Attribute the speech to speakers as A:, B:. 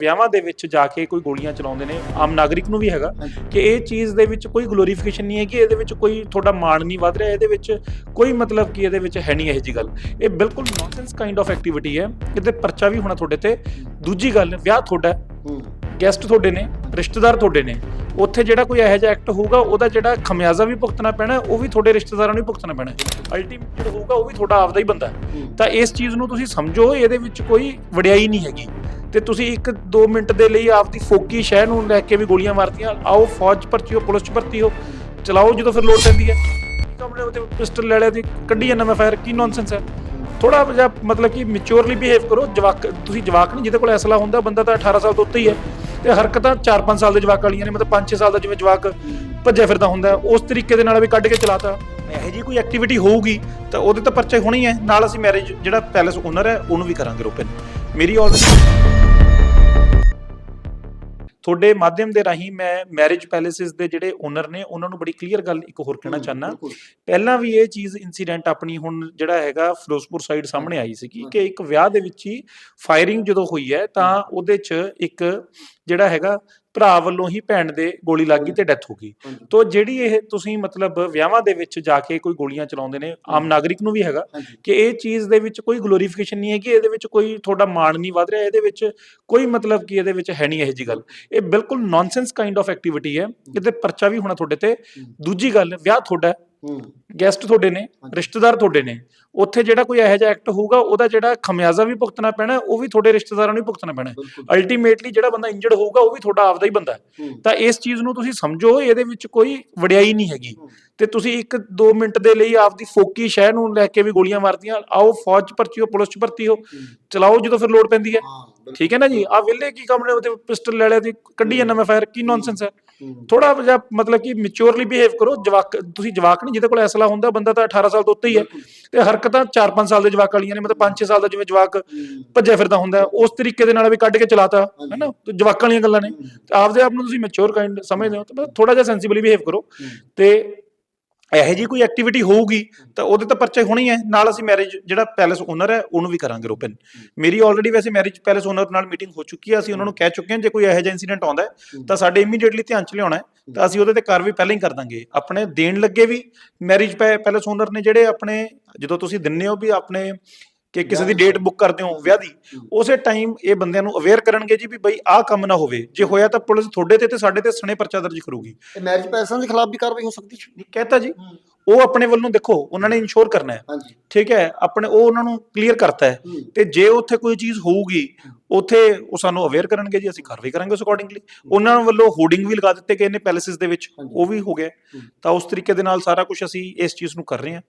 A: ਵਿਆਹਾਂ ਦੇ ਵਿੱਚ ਜਾ ਕੇ ਕੋਈ ਗੋਲੀਆਂ ਚਲਾਉਂਦੇ ਨੇ ਆਮ ਨਾਗਰਿਕ ਨੂੰ ਵੀ ਹੈਗਾ ਕਿ ਇਹ ਚੀਜ਼ ਦੇ ਵਿੱਚ ਕੋਈ ਗਲੋਰੀਫਿਕੇਸ਼ਨ ਨਹੀਂ ਹੈ ਕਿ ਇਹਦੇ ਵਿੱਚ ਕੋਈ ਤੁਹਾਡਾ ਮਾਣ ਨਹੀਂ ਵੱਧ ਰਿਹਾ ਇਹਦੇ ਵਿੱਚ ਕੋਈ ਮਤਲਬ ਕਿ ਇਹਦੇ ਵਿੱਚ ਹੈ ਨਹੀਂ ਇਹ ਜੀ ਗੱਲ। ਇਹ ਬਿਲਕੁਲ ਨੌਨਸੈਂਸ ਕਾਈਂਡ ਆਫ ਐਕਟੀਵਿਟੀ ਹੈ ਇਹਦੇ ਪਰਚਾ ਵੀ ਹੋਣਾ ਤੁਹਾਡੇ ਤੇ। ਦੂਜੀ ਗੱਲ ਵਿਆਹ ਤੁਹਾਡਾ ਗੈਸਟ ਤੁਹਾਡੇ ਨੇ ਰਿਸ਼ਤੇਦਾਰ ਤੁਹਾਡੇ ਨੇ। ਉੱਥੇ ਜਿਹੜਾ ਕੋਈ ਇਹੋ ਜਿਹਾ ਐਕਟ ਹੋਊਗਾ ਉਹਦਾ ਜਿਹੜਾ ਖਮਿਆਜ਼ਾ ਵੀ ਭੁਗਤਣਾ ਪੈਣਾ ਉਹ ਵੀ ਤੁਹਾਡੇ ਰਿਸ਼ਤੇਦਾਰਾਂ ਨੂੰ ਭੁਗਤਣਾ ਪੈਣਾ ਅਲਟੀਮੇਟ ਹੋਊਗਾ ਉਹ ਵੀ ਤੁਹਾਡਾ ਆਪਦਾ ਹੀ ਬੰਦਾ। ਤਾਂ ਇਸ ਚੀਜ਼ ਨੂੰ ਤੁਸੀਂ ਸਮਝੋ ਇਹਦੇ ਵਿੱਚ ਕੋਈ ਵਡਿਆਈ ਨਹੀਂ ਹੈਗੀ। ਤੇ ਤੁਸੀਂ 1-2 ਮਿੰਟ ਦੇ ਲਈ ਆਪਦੀ ਫੋਕੀ ਸ਼ਹਿ ਨੂੰ ਲੈ ਕੇ ਵੀ ਗੋਲੀਆਂ ਮਾਰਤੀਆਂ। ਆਓ, ਫੌਜ 'ਚ ਭਰਤੀ ਹੋ, ਪੁਲਿਸ 'ਚ ਭਰਤੀ ਹੋ। ਚਲਾਓ ਜਦੋਂ ਫਿਰ ਲੋੜ ਪੈਂਦੀ ਹੈ। ਆਪਣੇ ਉੱਤੇ ਪਿਸਟਲ ਲੈ ਲਿਆ ਤੇ ਕੱਢੀ ਜਾਂਦਾ ਮੈਂ ਫਾਇਰ ਕੀ ਨੌਨਸੈਂਸ ਹੈ। ਥੋੜਾ ਜਿਹਾ ਮਤਲਬ ਕਿ ਮੈਚੁਰਲੀ ਬਿਹੇਵ ਕਰੋ, ਜਵਾਕ, ਤੁਸੀਂ ਜਵਾਕ ਨਹੀਂ, ਜਿਹਦੇ ਕੋਲ ਐਸਲਾ ਹੁੰਦਾ, ਬੰਦਾ ਤਾਂ 18 ਸਾਲ ਤੋਂ ਉੱਤੇ ਹੀ ਹੈ। ਤੇ ਹਰਕਤਾਂ 4-5 ਸਾਲ ਦੇ ਜਵਾਕ ਵਾਲੀਆਂ ਨੇ, ਮਤਲਬ 5-6 ਸਾਲ ਦਾ ਜਿਵੇਂ ਜਵਾਕ ਭੱਜਿਆ ਫਿਰਦਾ ਹੁੰਦਾ, ਉਸ ਤਰੀਕੇ ਦੇ ਨਾਲ ਵੀ ਕੱਢ ਕੇ ਚਲਾਤਾ। ਇਹੋ ਜੀ ਕੋਈ ਐਕਟੀਵਿਟੀ ਹੋਊਗੀ, ਤਾਂ ਉਹਦੇ ਤਾਂ ਪਰਚੇ ਹੋਣੀ ਹੈ ਨਾਲ ਅਸੀਂ ਮੈਰਿਜ ਜਿਹੜਾ ਪੈਲੇਸ ਓਨਰ ਹੈ, ਉਹਨੂੰ ਵੀ ਕਰਾਂਗੇ ਰੋਪਨ ਮੇਰੀ ਆਲਰੇਡੀ ਤੁਹਾਡੇ ਮਾਧਿਅਮ ਦੇ ਰਾਹੀਂ ਮੈਂ ਮੈਰਿਜ ਪੈਲੇਸਿਸ ਦੇ ਜਿਹੜੇ ਓਨਰ ਨੇ ਉਹਨਾਂ ਨੂੰ ਬੜੀ ਕਲੀਅਰ ਗੱਲ ਇੱਕ ਹੋਰ ਕਹਿਣਾ ਚਾਹਨਾ ਪਹਿਲਾਂ ਵੀ ਇਹ ਚੀਜ਼ ਇਨਸੀਡੈਂਟ ਆਪਣੀ ਹੁਣ ਜਿਹੜਾ ਹੈਗਾ ਫਿਰੋਜ਼ਪੁਰ ਸਾਈਡ ਸਾਹਮਣੇ ਆਈ ਸੀਗੀ ਕਿ ਇੱਕ ਵਿਆਹ ਦੇ ਵਿੱਚ ਹੀ ਫਾਇਰਿੰਗ ਜਦੋਂ ਹੋਈ ਹੈ ਤਾਂ ਉਹਦੇ 'ਚ ਇੱਕ ਜਿਹੜਾ ਹੈਗਾ ਭਰਾ ਵੱਲੋਂ ਹੀ ਭੈਣ ਦੇ ਗੋਲੀ ਲੱਗ ਗਈ ਤੇ ਡੈਥ ਹੋ ਗਈ। ਤੋ ਜਿਹੜੀ ਇਹ ਤੁਸੀਂ ਮਤਲਬ ਵਿਆਹਾਂ ਦੇ ਵਿੱਚ ਜਾ ਕੇ ਕੋਈ ਗੋਲੀਆਂ ਚਲਾਉਂਦੇ ਨੇ ਆਮ ਨਾਗਰਿਕ ਨੂੰ ਵੀ ਹੈਗਾ ਕਿ ਇਹ ਚੀਜ਼ ਦੇ ਵਿੱਚ ਕੋਈ ਗਲੋਰੀਫਿਕੇਸ਼ਨ ਨਹੀਂ ਹੈ ਕਿ ਇਹਦੇ ਵਿੱਚ ਕੋਈ ਤੁਹਾਡਾ ਮਾਣ ਨਹੀਂ ਵੱਧ ਰਿਹਾ ਇਹਦੇ ਵਿੱਚ ਕੋਈ ਮਤਲਬ ਕਿ ਇਹਦੇ ਵਿੱਚ ਹੈ ਨਹੀਂ ਇਹ ਜੀ ਗੱਲ। ਇਹ ਬਿਲਕੁਲ ਨੌਨਸੈਂਸ ਕਾਈਂਡ ਆਫ ਐਕਟੀਵਿਟੀ ਹੈ। ਇਹਦੇ ਪਰਚਾ ਵੀ ਹੋਣਾ ਤੁਹਾਡੇ ਤੇ। ਦੂਜੀ ਗੱਲ ਵਿਆਹ ਤੁਹਾਡਾ ਗੈਸਟ ਤੁਹਾਡੇ ਨੇ ਰਿਸ਼ਤੇਦਾਰ ਤੁਹਾਡੇ ਨੇ। ਉੱਥੇ ਜਿਹੜਾ ਕੋਈ ਇਹੋ ਜਿਹਾ ਐਕਟ ਹੋਊਗਾ ਉਹਦਾ ਜਿਹੜਾ ਖਮਿਆਜ਼ਾ ਵੀ ਭੁਗਤਣਾ ਪੈਣਾ ਉਹ ਵੀ ਤੁਹਾਡੇ ਰਿਸ਼ਤੇਦਾਰਾਂ ਨੂੰ ਹੀ ਭੁਗਤਣਾ ਪੈਣਾ। ਅਲਟੀਮੇਟਲੀ ਜਿਹੜਾ ਬੰਦਾ ਇੰਜਰਡ ਹੋਊਗਾ ਉਹ ਵੀ ਤੁਹਾਡਾ ਆਪਦਾ ਹੀ ਬੰਦਾ ਹੈ। ਤਾਂ ਇਸ ਚੀਜ਼ ਨੂੰ ਤੁਸੀਂ ਸਮਝੋ ਇਹਦੇ ਵਿੱਚ ਕੋਈ ਵਡਿਆਈ ਨਹੀਂ ਹੈਗੀ। ਤੇ ਤੁਸੀਂ 1-2 ਮਿੰਟ ਦੇ ਲਈ ਆਪਦੀ ਫੋਕੀ ਸ਼ਹਿ ਨੂੰ ਲੈ ਕੇ ਵੀ ਗੋਲੀਆਂ ਮਾਰਤੀਆਂ ਆਓ ਫੌਜ 'ਚ ਭਰਤੀ ਹੋ ਪੁਲਿਸ 'ਚ ਭਰਤੀ ਹੋ ਚਲਾਓ ਜਦੋਂ ਫਿਰ ਲੋੜ ਪੈਂਦੀ ਹੈ। ਠੀਕ ਹੈ ਨਾ ਜੀ? ਆ ਵਿਲੇ ਕੀ ਕੰਮ ਨੇ ਉਹਦੇ ਪਿਸਟਲ ਲੈ ਲਿਆ ਤੇ ਕੱਢੀ ਜਾਂਦਾ ਮੈਂ ਫਾਇਰ ਕੀ ਨੌਨਸੈਂਸ ਹੈ? ਥੋੜਾ ਜਿਹਾ ਮਤਲਬ ਕਿ ਮੈਚੁਰਲੀ ਬਿਹੇਵ ਕਰੋ ਜਵਾਕ ਤੁਸੀਂ ਜਵਾਕ ਨਹੀਂ ਜਿਹਦੇ ਕੋਲ ਅਸਲਾ ਹੁੰਦਾ ਬੰਦਾ ਤਾਂ 18 ਸਾਲ ਤੋਂ ਉੱਤੇ ਹੀ ਹੈ ਤੇ ਹਰਕਤਾਂ 4-5 ਸਾਲ ਦੇ ਜਵਾਕ ਵਾਲੀਆਂ ਨੇ ਮਤਲਬ 5-6 ਸਾਲ ਦਾ ਜਿਵੇਂ ਜਵਾਕ ਭੱਜਿਆ ਫਿਰਦਾ ਹੁੰਦਾ ਉਸ ਤਰੀਕੇ ਦੇ ਨਾਲ ਵੀ ਕੱਢ ਕੇ ਚਲਾਤਾ ਹੈਨਾ? ਤੇ ਜਵਾਕਾਂ ਵਾਲੀਆਂ ਗੱਲਾਂ ਨੇ। ਆਪਦੇ ਆਪ ਨੂੰ ਤੁਸੀਂ ਮੈਚੁਰ ਕਾਈਂਡ ਸਮਝਦੇ ਹੋ ਤਾਂ ਥੋੜਾ ਜਿਹਾ ਸੈਂਸੀਬਲੀ ਬਿਹੇਵ ਕਰੋ। ਤੇ ਇਹੋ ਜੀ ਕੋਈ ਐਕਟੀਵਿਟੀ ਹੋਊਗੀ ਤਾਂ ਉਹਦੇ ਤਾਂ ਪਰਚੇ ਹੋਣੀ ਹੈ ਨਾਲ ਅਸੀਂ ਮੈਰਿਜ ਜਿਹੜਾ ਪੈਲੇਸ ਓਨਰ ਹੈ ਉਹਨੂੰ ਵੀ ਕਰਾਂਗੇ ਰੋਪਨ। ਮੇਰੀ ਆਲਰੇਡੀ ਵੈਸੇ ਮੈਰਿਜ ਪੈਲੇਸ ਓਨਰ ਨਾਲ ਮੀਟਿੰਗ ਹੋ ਚੁੱਕੀ ਹੈ ਅਸੀਂ ਉਹਨਾਂ ਨੂੰ ਕਹਿ ਚੁੱਕੇ ਹਾਂ ਜੇ ਕੋਈ ਇਹੋ ਜਿਹਾ ਇਨਸੀਡੈਂਟ ਆਉਂਦਾ ਹੈ ਤਾਂ ਸਾਡੇ ਇਮੀਡੀਏਟਲੀ ਧਿਆਨ ਚ ਲਿਆਉਣਾ ਹੈ। ਤਾਂ ਅਸੀਂ ਉਹਦੇ ਤੇ ਕਾਰਵਾਈ ਪਹਿਲਾਂ ਹੀ ਕਰ ਦਾਂਗੇ। ਆਪਣੇ ਦੇਣ ਲੱਗੇ ਵੀ ਮੈਰਿਜ ਪੈਲੇਸ ਓਨਰ ਨੇ ਜਿਹੜੇ ਆਪਣੇ ਜਦੋਂ ਤੁਸੀਂ ਦਿੰਨੇ ਹੋ ਵੀ ਆਪਣੇ ਕਿ ਕਿਸੇ ਦੀ ਡੇਟ ਬੁੱਕ ਕਰਦੇ ਹੋ ਵਿਆਹ ਦੀ ਉਸੇ ਟਾਈਮ ਇਹ ਬੰਦਿਆਂ ਨੂੰ ਅਵੇਅਰ ਕਰਨਗੇ ਜੀ ਵੀ ਬਈ ਆਹ ਕੰਮ ਨਾ ਹੋਵੇ। ਜੇ ਹੋਇਆ ਤਾਂ ਪੁਲਿਸ ਤੁਹਾਡੇ ਤੇ ਤੇ ਸਾਡੇ ਤੇ ਸਣੇ ਪਰਚਾ ਦਰਜ ਕਰੂਗੀ।
B: ਇਹ ਮੈਰਿਜ ਪੈਸਾ ਦੇ ਖਿਲਾਫ ਵੀ ਕਾਰਵਾਈ ਹੋ ਸਕਦੀ ਹੈ
A: ਕਹਤਾ ਜੀ। ਉਹ ਆਪਣੇ ਵੱਲੋਂ ਦੇਖੋ ਉਹਨਾਂ ਨੇ ਇਨਸ਼ੋਰ ਕਰਨਾ ਹੈ। ਠੀਕ ਹੈ ਆਪਣੇ ਉਹ ਉਹਨਾਂ ਨੂੰ ਕਲੀਅਰ ਕਰਤਾ ਹੈ। ਤੇ ਜੇ ਉੱਥੇ ਕੋਈ ਚੀਜ਼ ਹੋਊਗੀ ਉੱਥੇ ਉਹ ਸਾਨੂੰ ਅਵੇਅਰ ਕਰਨਗੇ ਜੀ ਅਸੀਂ ਕਾਰਵਾਈ ਕਰਾਂਗੇ ਉਸ ਅਕੋਰਡਿੰਗਲੀ ਉਹਨਾਂ ਵੱਲੋਂ ਹੋਰਡਿੰਗ ਵੀ ਲਗਾ ਦਿੱਤੇ ਗਏ ਨੇ ਪੈਲੇਸਿਸ ਦੇ ਵਿੱਚ। ਉਹ ਵੀ ਹੋ ਗਿਆ। ਤਾਂ ਉਸ ਤਰੀਕੇ ਦੇ ਨਾਲ ਸਾਰਾ ਕੁਝ ਅਸੀਂ ਇਸ ਚੀਜ਼ ਨੂੰ ਕਰ ਰਹੇ ਹਾਂ।